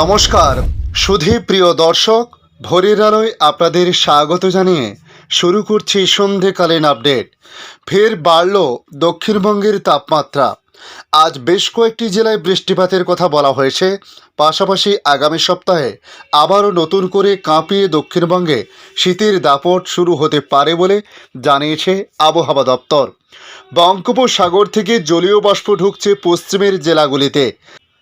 নমস্কার। সুধী প্রিয় দর্শক, ভোরের আলোয় আপনাদের স্বাগত জানিয়ে শুরু করছি সন্ধেকালীন আপডেট। ফের বাড়ল দক্ষিণবঙ্গের তাপমাত্রা। আজ বেশ কয়েকটি জেলায় বৃষ্টিপাতের কথা বলা হয়েছে। পাশাপাশি আগামী সপ্তাহে আবারও নতুন করে কাঁপিয়ে দক্ষিণবঙ্গে শীতের দাপট শুরু হতে পারে বলে জানিয়েছে আবহাওয়া দপ্তর। বঙ্গোপসাগর থেকে জলীয় বাষ্প ঢুকছে পশ্চিমের জেলাগুলিতে।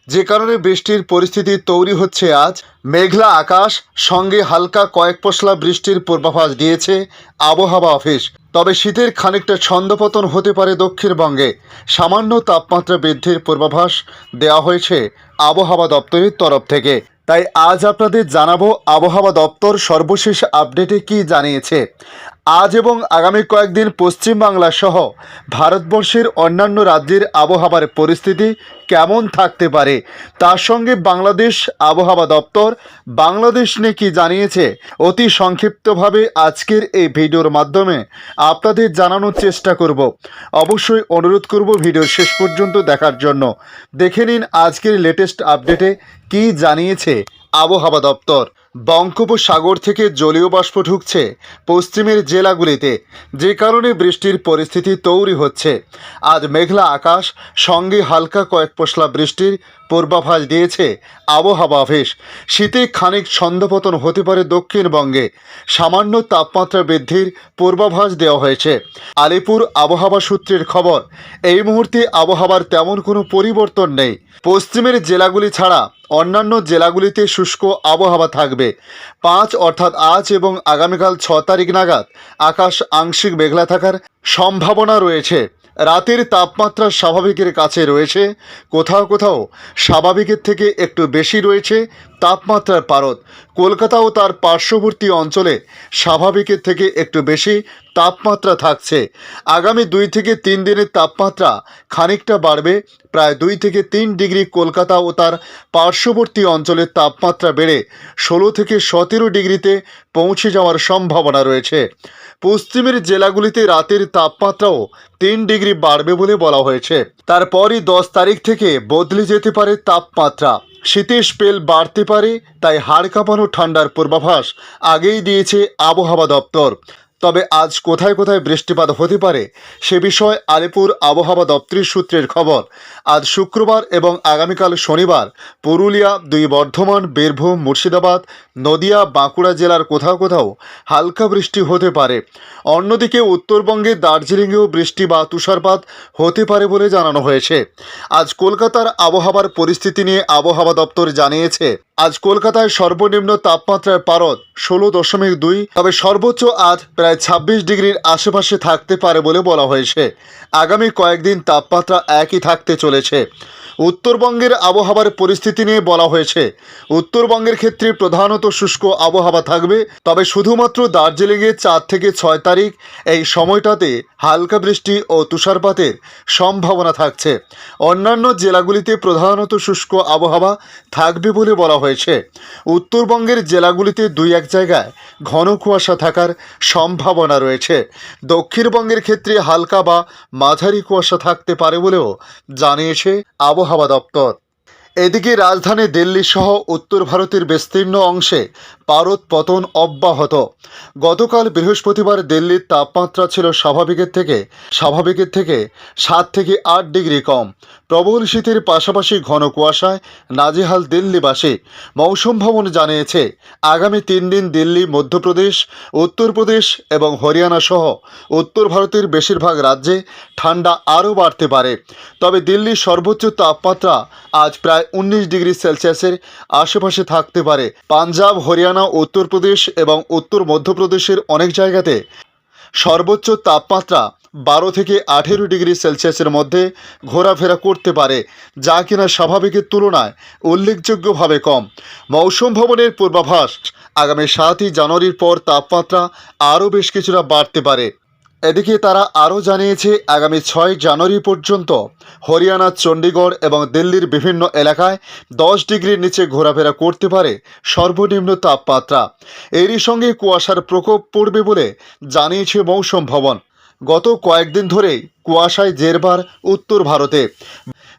যে কারণে বৃষ্টির পরিস্থিতি তৈরি হচ্ছে আজ। মেঘলা আকাশ, সঙ্গে হালকা কয়েক পশলা বৃষ্টির পূর্বাভাস দিয়েছে আবহাওয়া অফিস। তবে শীতের খানিকটা ছন্দপতন হতে পারে দক্ষিণবঙ্গে। সামান্য তাপমাত্রা বৃদ্ধির পূর্বাভাস দেওয়া হয়েছে আবহাওয়া দপ্তরের তরফ থেকে। তাই আজ আপনাদের জানাব আবহাওয়া দপ্তর সর্বশেষ আপডেটে কি জানিয়েছে। আজ এবং আগামী কয়েকদিন পশ্চিমবাংলা সহ ভারতবর্ষের অন্যান্য রাজ্যের আবহাওয়ার পরিস্থিতি কেমন থাকতে পারে, তার সঙ্গে বাংলাদেশ আবহাওয়া দপ্তর বাংলাদেশ নিয়ে কি জানিয়েছে। অতি সংক্ষিপ্তভাবে আজকের এই ভিডিওর মাধ্যমে আপনাদের জানানোর চেষ্টা করব। অবশ্যই অনুরোধ করব ভিডিও শেষ পর্যন্ত দেখার জন্য। দেখে নিন আজকের লেটেস্ট আপডেটে কি জানিয়েছে আবহাওয়া দপ্তর। বঙ্গোপসাগর থেকে জলীয় বাষ্প ঢুকছে পশ্চিমের জেলাগুলিতে, যে কারণে বৃষ্টির পরিস্থিতি তৈরি হচ্ছে। আজ মেঘলা আকাশ, সঙ্গে হালকা কয়েক পশলা বৃষ্টির পূর্বাভাস দিয়েছে আবহাওয়া অফিস। শীতে খানিক ছন্দপতন হতে পারে দক্ষিণবঙ্গে। সামান্য তাপমাত্রা বৃদ্ধির পূর্বাভাস দেওয়া হয়েছে। আলিপুর আবহাওয়া সূত্রের খবর, এই মুহূর্তে আবহাওয়ার তেমন কোনো পরিবর্তন নেই। পশ্চিমের জেলাগুলি ছাড়া অন্যান্য জেলাগুলিতে শুষ্ক আবহাওয়া থাকবে। পাঁচ অর্থাৎ আজ এবং আগামীকাল ছ তারিখ নাগাদ আকাশ আংশিক মেঘলা থাকার সম্ভাবনা রয়েছে। রাতের তাপমাত্রা স্বাভাবিকের কাছে রয়েছে। কোথাও কোথাও স্বাভাবিকের থেকে একটু বেশি রয়েছে। তাপমাত্রার পারদ কলকাতা ও তার পার্শ্ববর্তী অঞ্চলে স্বাভাবিকের থেকে একটু বেশি তাপমাত্রা থাকছে। আগামী দুই থেকে তিন দিনের তাপমাত্রা খানিকটা বাড়বে। প্রায় দুই থেকে তিন ডিগ্রি কলকাতা ও তার পার্শ্ববর্তী অঞ্চলের তাপমাত্রা বেড়ে ষোলো থেকে সতেরো ডিগ্রিতে পৌঁছে যাওয়ার সম্ভাবনা রয়েছে। পশ্চিমের জেলাগুলিতে রাতের তাপমাত্রাও তিন ডিগ্রি বাড়বে বলে বলা হয়েছে। তারপরই দশ তারিখ থেকে বদলে যেতে পারে তাপমাত্রা। শীতের স্পেল বাড়তে পারে তাই হাড় কাঁপানো ঠান্ডার পূর্বাভাস আগেই দিয়েছে আবহাওয়া দপ্তর। তবে আজ কোথায় কোথায় বৃষ্টিপাত হতে পারে সে বিষয়ে আলিপুর আবহাওয়া দপ্তরের সূত্রের খবর। আজ শুক্রবার এবং আগামীকাল শনিবার পুরুলিয়া, দুই বর্ধমান, বীরভূম, মুর্শিদাবাদ, নদিয়া, বাঁকুড়া জেলার কোথাও কোথাও হালকা বৃষ্টি হতে পারে। অন্যদিকে উত্তরবঙ্গে দার্জিলিংয়েও বৃষ্টি বা তুষারপাত হতে পারে বলে জানানো হয়েছে। আজ কলকাতার আবহাওয়ার পরিস্থিতি নিয়ে আবহাওয়া দপ্তর জানিয়েছে, আজ কলকাতায় সর্বনিম্ন তাপমাত্রার পারদ ষোলো দশমিক দুই, তবে সর্বোচ্চ আজ প্রায় ছাব্বিশ ডিগ্রির আশেপাশে থাকতে পারে বলে বলা হয়েছে। আগামী কয়েকদিন তাপমাত্রা একই থাকতে চলেছে। উত্তরবঙ্গের আবহাওয়ার পরিস্থিতি নিয়ে বলা হয়েছে। উত্তরবঙ্গের ক্ষেত্রে প্রধানত শুষ্ক আবহাওয়া থাকবে, তবে শুধুমাত্র দার্জিলিংয়ে চার থেকে ছয় তারিখ, এই সময়টাতে হালকা বৃষ্টি ও তুষারপাতের সম্ভাবনা থাকছে। অন্যান্য জেলাগুলিতে প্রধানত শুষ্ক আবহাওয়া থাকবে বলে বলা হয়েছে। উত্তরবঙ্গের জেলাগুলিতে দুই এক জায়গায় ঘন কুয়াশা থাকার সম্ভাবনা রয়েছে। দক্ষিণবঙ্গের ক্ষেত্রে হালকা বা মাঝারি কুয়াশা থাকতে পারে বলেও জানিয়েছে আবহাওয়া দপ্তর। এদিকে রাজধানী দিল্লি সহ উত্তর ভারতের বিস্তীর্ণ অংশে পারদ পতন অব্যাহত। গতকাল বৃহস্পতিবার দিল্লির তাপমাত্রা ছিল স্বাভাবিকের থেকে স্বাভাবিকের থেকে সাত থেকে আট ডিগ্রি কম। প্রবল শীতের পাশাপাশি ঘন কুয়াশায় নাজেহাল দিল্লিবাসী মৌসুম ভবন জানিয়েছে, আগামী তিন দিন দিল্লি, মধ্যপ্রদেশ, উত্তরপ্রদেশ এবং হরিয়ানা সহ উত্তর ভারতের বেশিরভাগ রাজ্যে ঠান্ডা আরও বাড়তে পারে। তবে দিল্লির সর্বোচ্চ তাপমাত্রা আজ প্রায় উনিশ ডিগ্রি সেলসিয়াসের আশেপাশে থাকতে পারে। পাঞ্জাব, হরিয়ানা, উত্তরপ্রদেশ এবং উত্তর মধ্যপ্রদেশের অনেক জায়গাতে সর্বোচ্চ তাপমাত্রা বারো থেকে আঠেরো ডিগ্রি সেলসিয়াসের মধ্যে ঘোরাফেরা করতে পারে, যা কিনা স্বাভাবিকের তুলনায় উল্লেখযোগ্যভাবে কম। মৌসুম ভবনের পূর্বাভাস, আগামী সাতই জানুয়ারির পর তাপমাত্রা আরও বেশ কিছুটা বাড়তে পারে। এদিকে তারা আরও জানিয়েছে, আগামী ছয় জানুয়ারি পর্যন্ত হরিয়ানা, চণ্ডীগড় এবং দিল্লির বিভিন্ন এলাকায় দশ ডিগ্রির নিচে ঘোরাফেরা করতে পারে সর্বনিম্ন তাপমাত্রা। এরই সঙ্গে কুয়াশার প্রকোপ পড়বে বলে জানিয়েছে মৌসুম ভবন। গত কয়েকদিন ধরেই কুয়াশায় জেরবার উত্তর ভারতে।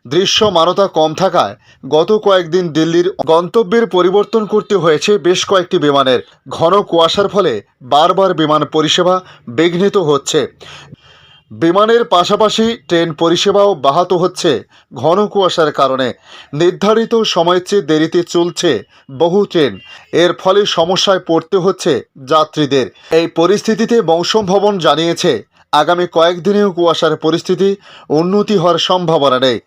দৃশ্যমানতা কম থাকায় গত কয়েকদিন দিল্লির গন্তব্যের পরিবর্তন করতে হয়েছে বেশ কয়েকটি বিমানের। ঘন কুয়াশার ফলে বারবার বিমান পরিষেবা বিঘ্নিত হচ্ছে। বিমানের পাশাপাশি ট্রেন পরিষেবাও ব্যাহত হচ্ছে ঘন কুয়াশার কারণে। নির্ধারিত সময়ের চেয়ে দেরিতে চলছে বহু ট্রেন। এর ফলে সমস্যায় পড়তে হচ্ছে যাত্রীদের। এই পরিস্থিতিতে মৌসুম ভবন জানিয়েছে আগামী কয়েকদিনেও কুয়াশার পরিস্থিতি উন্নতি হওয়ার সম্ভাবনা নেই।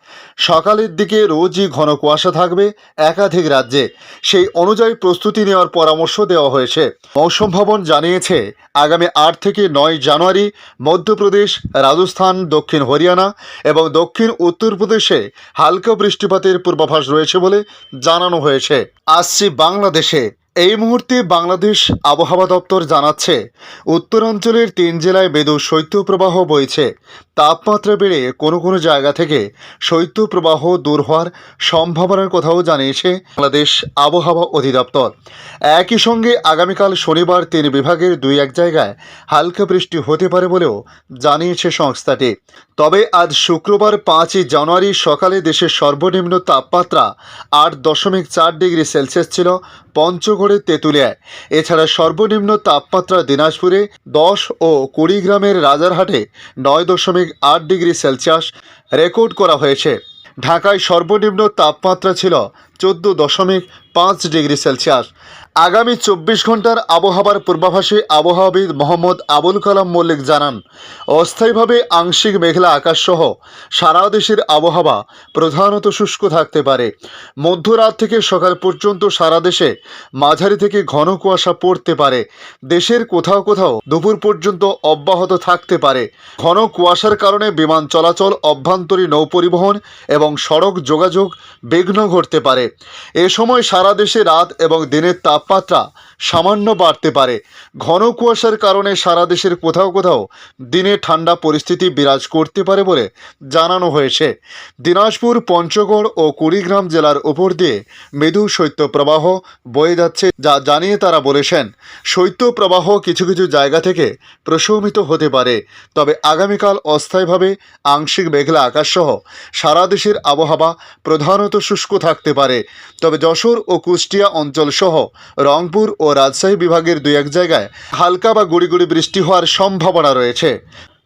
সকালের দিকে রোজই ঘন কুয়াশা থাকবে একাধিক রাজ্যে। সেই অনুযায়ী প্রস্তুতি নেওয়ার পরামর্শ দেওয়া হয়েছে। মৌসুম ভবন জানিয়েছে, আগামী আট থেকে নয় জানুয়ারি মধ্যপ্রদেশ, রাজস্থান, দক্ষিণ হরিয়ানা এবং দক্ষিণ উত্তরপ্রদেশে হালকা বৃষ্টিপাতের পূর্বাভাস রয়েছে বলে জানানো হয়েছে। আসছি বাংলাদেশে। এই মুহূর্তে বাংলাদেশ আবহাওয়া দপ্তর জানাচ্ছে, উত্তরাঞ্চলের তিন জেলায় বেদু শৈত্যপ্রবাহ বইছে। তাপমাত্রা বেড়ে কোনো কোনো জায়গা থেকে শৈত্যপ্রবাহ দূর হওয়ার সম্ভাবনার কথাও জানিয়েছে বাংলাদেশ আবহাওয়া অধিদপ্তর। একই সঙ্গে আগামীকাল শনিবার তিন বিভাগের দুই এক জায়গায় হালকা বৃষ্টি হতে পারে বলেও জানিয়েছে সংস্থাটি। তবে আজ শুক্রবার পাঁচই জানুয়ারি সকালে দেশের সর্বনিম্ন তাপমাত্রা আট দশমিক চার ডিগ্রি সেলসিয়াস ছিল পঞ্চগড়ের তেঁতুলিয়ায় এছাড়া সর্বনিম্ন তাপমাত্রা দিনাজপুরে দশ ও কুড়িগ্রামের রাজারহাটে নয় দশমিক আট ডিগ্রি সেলসিয়াস রেকর্ড করা হয়েছে। ঢাকায় সর্বনিম্ন তাপমাত্রা ছিল চোদ্দ দশমিক পাঁচ ডিগ্রি সেলসিয়াস। আগামী চব্বিশ ঘণ্টার আবহাওয়ার পূর্বাভাসে আবহাওয়াবিদ মোহাম্মদ আবুল কালাম মল্লিক জানান, অস্থায়ীভাবে আংশিক মেঘলা আকাশসহ সারা দেশের আবহাওয়া প্রধানত শুষ্ক থাকতে পারে। মধ্যরাত থেকে সকাল পর্যন্ত সারা দেশে মাঝারি থেকে ঘন কুয়াশা পড়তে পারে। দেশের কোথাও কোথাও দুপুর পর্যন্ত অব্যাহত থাকতে পারে। ঘন কুয়াশার কারণে বিমান চলাচল অভ্যন্তরীণ নৌপরিবহন এবং সড়ক যোগাযোগ বিঘ্ন ঘটতে পারে। এ সময় সারা দেশে রাত এবং দিনের তাপমাত্রা সামান্য বাড়তে পারে। ঘন কুয়াশার কারণে সারা দেশের কোথাও কোথাও দিনে ঠান্ডা পরিস্থিতি বিরাজ করতে পারে বলে জানানো হয়েছে। দিনাজপুর, পঞ্চগড় ও কুড়িগ্রাম জেলার উপর দিয়ে মৃদু শৈত্যপ্রবাহ বয়ে যাচ্ছে যা জানিয়ে তারা বলেছেন, শৈত্যপ্রবাহ কিছু কিছু জায়গা থেকে প্রশমিত হতে পারে। তবে আগামীকাল অস্থায়ীভাবে আংশিক মেঘলা আকাশসহ সারা দেশের আবহাওয়া প্রধানত শুষ্ক থাকতে পারে। তবে যশোর ও কুষ্টিয়া অঞ্চল সহ রংপুর ও রাজশাহী বিভাগের দুই এক জায়গায় হালকা বা গুড়ি বৃষ্টি হওয়ার সম্ভাবনা রয়েছে।